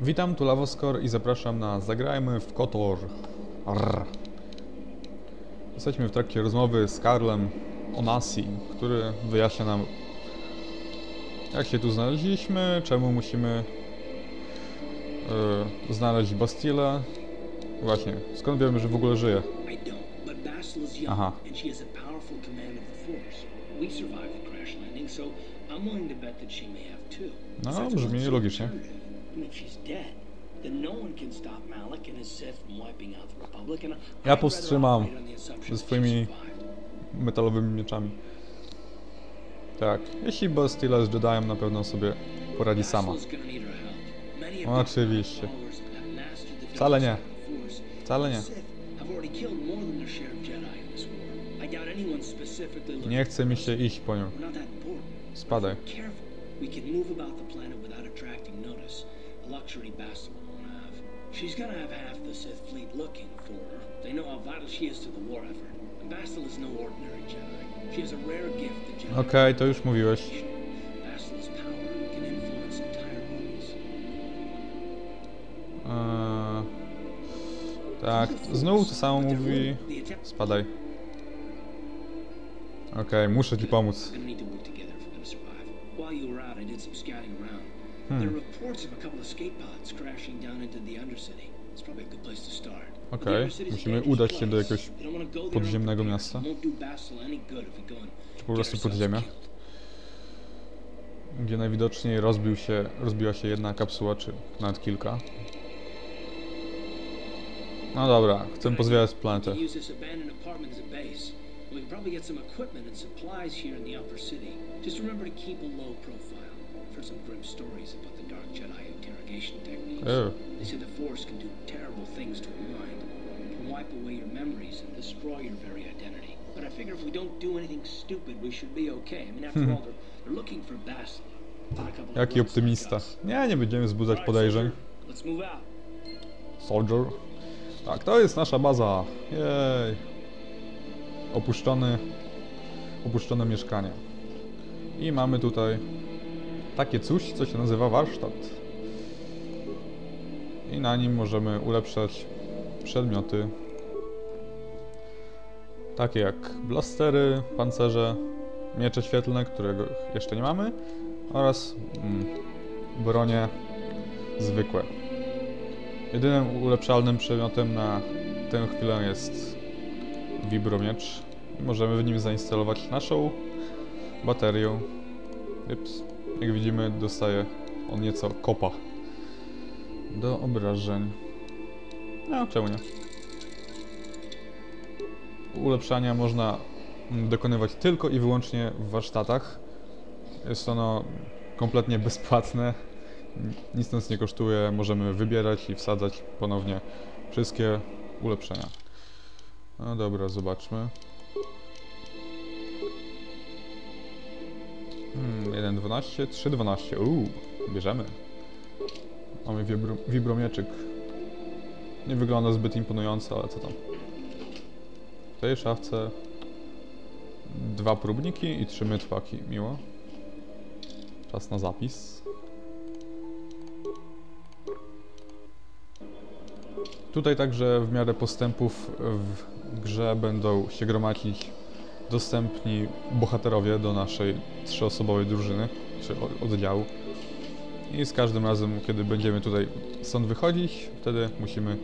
Witam, tu Lawoskor i zapraszam na Zagrajmy w Kotor. Arr. Jesteśmy w trakcie rozmowy z Karlem Onasi, który wyjaśnia nam jak się tu znaleźliśmy, czemu musimy yy, znaleźć Bastille. Właśnie, skąd wiemy, że w ogóle żyje? Aha. No, brzmi logicznie. No Ja powstrzymam swoimi metalowymi mieczami. Tak, jeśli Bastilla z Jediem na pewno sobie poradzi sama. Basil's gonna need our help. Many of O, Darth oczywiście. Wcale nie. Wcale nie. Nie chce mi się iść po nią. Spadaj. But if we're careful, we can move about the planet without attracting notice. Luxury Bastila won't have. She's gonna have half the Sith fleet looking for her. They know how vital she is to the war effort. And Bastila is no ordinary Jedi. She has a rare gift Jedi. Okej, to już mówiłeś. Bastila's power can influence entire armies. Eee, tak, znów to samo mówi. Spadaj. Okej, muszę ci pomóc. While you were out, I did some scouting around. Hmm. Okej, a musimy udać się do jakiegoś podziemnego miasta. Czy po prostu podziemia? Gdzie najwidoczniej rozbił się, rozbiła się jedna kapsuła, czy nawet kilka. No dobra, chcę pozwiedzać planetę. We can probably get some equipment and supplies here in the upper city. Just remember to keep a low profile. Heard some grim stories about the Dark Jedi interrogation techniques. Ew. They say the Force can do terrible things to a mind. It can wipe away your memories and destroy your very identity. But I figure if we don't do anything stupid, we should be okay. I mean, after all, they're, they're looking for of Jaki optymista. Nie, nie będziemy wzbudzać podejrzeń. Soldier. Tak, to jest nasza baza. Jej. Opuszczony, opuszczone mieszkanie. I mamy tutaj takie coś, co się nazywa warsztat. I na nim możemy ulepszać przedmioty. Takie jak blastery, pancerze, miecze świetlne, którego jeszcze nie mamy, oraz mm, bronie zwykłe. Jedynym ulepszalnym przedmiotem na tę chwilę jest wibromiecz. Możemy w nim zainstalować naszą baterię. Jak widzimy dostaje on nieco kopa do obrażeń. No, czemu nie? Ulepszania można dokonywać tylko i wyłącznie w warsztatach. Jest ono kompletnie bezpłatne. Nic nas nie kosztuje, możemy wybierać i wsadzać ponownie wszystkie ulepszenia. No dobra, zobaczmy. Hmm, 1.12, 3.12. Uuu, bierzemy. Mamy wibro, wibromieczyk. Nie wygląda zbyt imponująco, ale co tam. W tej szafce dwa próbniki i trzy mytwaki. Miło. Czas na zapis. Tutaj także w miarę postępów w grze będą się gromadzić dostępni bohaterowie do naszej trzyosobowej drużyny, czy oddziału. I z każdym razem, kiedy będziemy tutaj stąd wychodzić, wtedy musimy...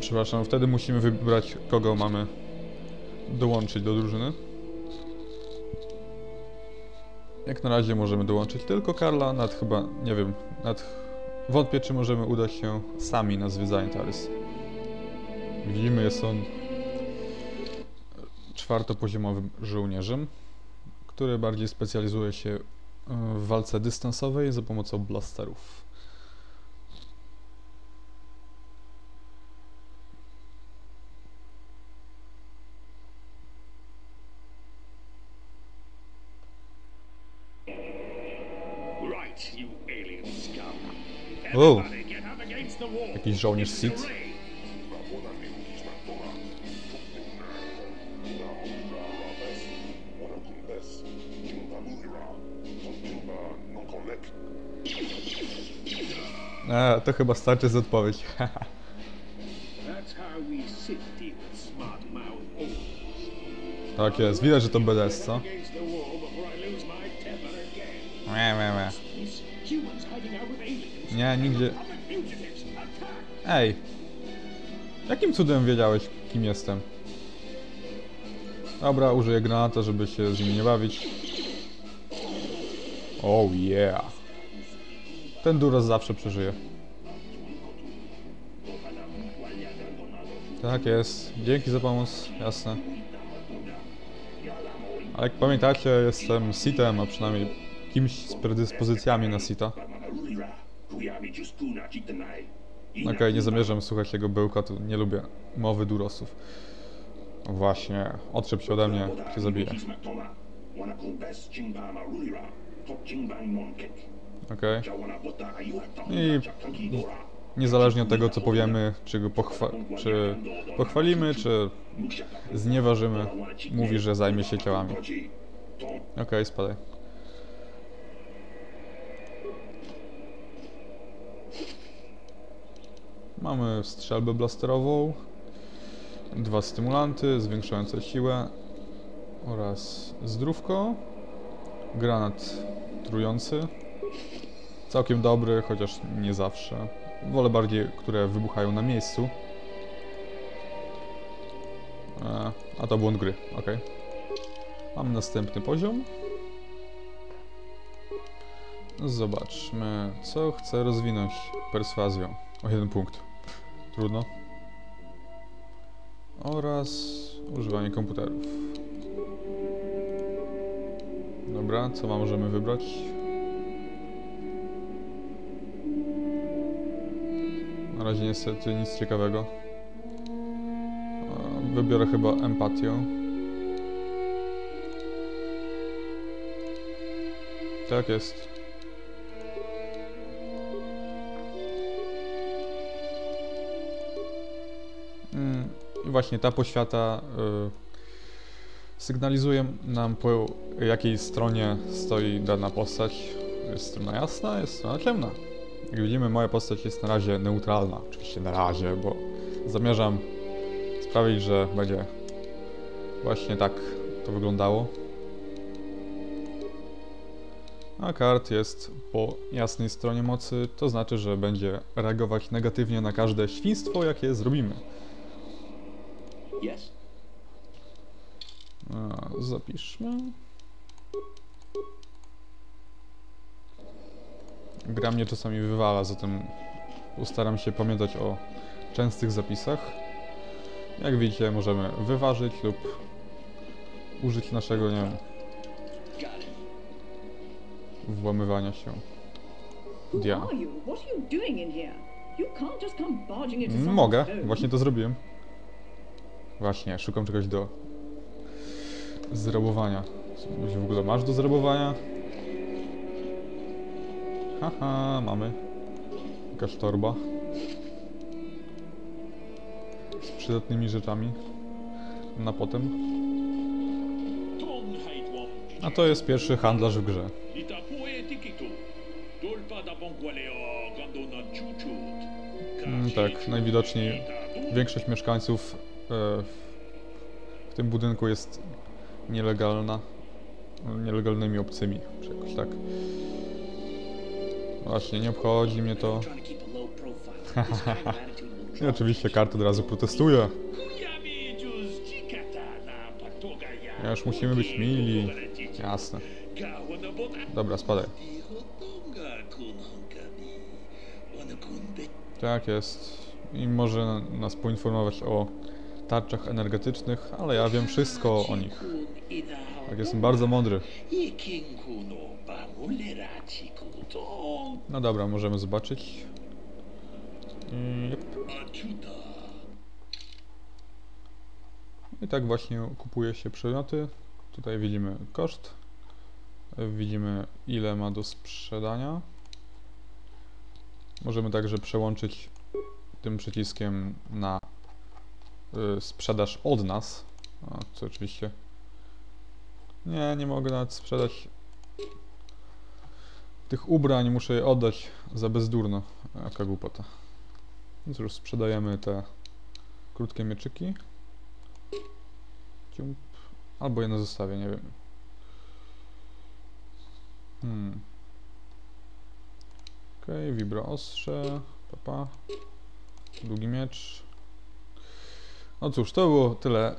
Przepraszam, wtedy musimy wybrać, kogo mamy dołączyć do drużyny. Jak na razie możemy dołączyć tylko Karla, nad chyba, nie wiem, nad Wątpię, czy możemy udać się sami na zwiedzanie Tarys. Widzimy, jest on czwartopoziomowym żołnierzem, który bardziej specjalizuje się e, w walce dystansowej za pomocą blasterów. Wall. Jakiś żołnierz Sith. Array. E, to chyba starczy z odpowiedź. Tak jest, widać, że to BDS, co? Nie, nie, nie. Nie, nigdzie... Ej! Jakim cudem wiedziałeś, kim jestem? Dobra, użyję granata, żeby się z nimi nie bawić. Oh yeah! Ten Duras zawsze przeżyje. Tak jest. Dzięki za pomoc, jasne. A jak pamiętacie, jestem Sitem, a przynajmniej kimś z predyspozycjami na Sita. Okej, nie zamierzam słuchać tego bełkotu, nie lubię mowy Durosów. Właśnie, otrzep się ode mnie, cię zabiję. Okej. I niezależnie od tego, co powiemy, czy go pochwa czy pochwalimy, czy znieważymy, mówi, że zajmie się ciałami. Okej, spadaj. Mamy strzelbę blasterową, dwa stymulanty zwiększające siłę oraz zdrówko, granat trujący, całkiem dobry, chociaż nie zawsze. Wolę bardziej, które wybuchają na miejscu. E, a to błąd gry, ok. Mam następny poziom. Zobaczmy, co chcę rozwinąć perswazją. O jeden punkt. Trudno. Oraz używanie komputerów. Dobra, co ma możemy wybrać? Na razie niestety nic ciekawego. Wybiorę chyba empatię. Tak jest. Mm, I właśnie ta poświata y, sygnalizuje nam po jakiej stronie stoi dana postać. Jest strona jasna, jest strona ciemna. Jak widzimy, moja postać jest na razie neutralna. Oczywiście na razie, bo zamierzam sprawić, że będzie właśnie tak to wyglądało. A kart jest po jasnej stronie mocy, to znaczy, że będzie reagować negatywnie na każde świństwo, jakie zrobimy. Yes? Zapiszmy. Gra mnie czasami wywala, zatem ustaram się pamiętać o częstych zapisach. Jak widzicie, możemy wyważyć lub użyć naszego, nie wiem, włamywania się. Someone's Mogę, właśnie to zrobiłem. Właśnie, szukam czegoś do zrabowania. Coś w ogóle masz do zrabowania? Haha, mamy. Jakaś torba. Z przydatnymi rzeczami. Na potem. A to jest pierwszy handlarz w grze. Mm, tak, najwidoczniej Większość mieszkańców e, w tym budynku jest nielegalna. Nielegalnymi obcymi, czy jakoś tak. Właśnie, nie obchodzi mnie to. I oczywiście kart od razu protestuje. Ja już musimy być mili. Jasne. Dobra, spadaj. Tak jest. I może nas poinformować o tarczach energetycznych, ale ja wiem wszystko o nich. Tak, jestem bardzo mądry. No dobra, możemy zobaczyć. I, tak właśnie kupuje się przedmioty. Tutaj widzimy koszt. Widzimy ile ma do sprzedania. Możemy także przełączyć tym przyciskiem na sprzedaż od nas. A, oczywiście. Nie, nie mogę nawet sprzedać tych ubrań muszę je oddać za bezdurno. Jaka głupota. Więc już sprzedajemy te krótkie mieczyki. Ciump. Albo jedno zostawię, nie wiem. Hmm. Okej, vibro ostrze. Papa. Długi miecz. No cóż, to było tyle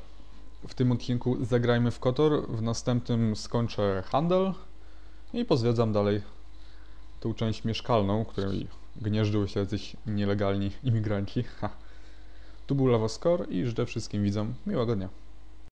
w tym odcinku Zagrajmy w Kotor. W następnym skończę handel i pozwiedzam dalej tą część mieszkalną, w której gnieżdżyły się jacyś nielegalni imigranci. Ha. Tu był Lavoskor i życzę wszystkim widzom miłego dnia.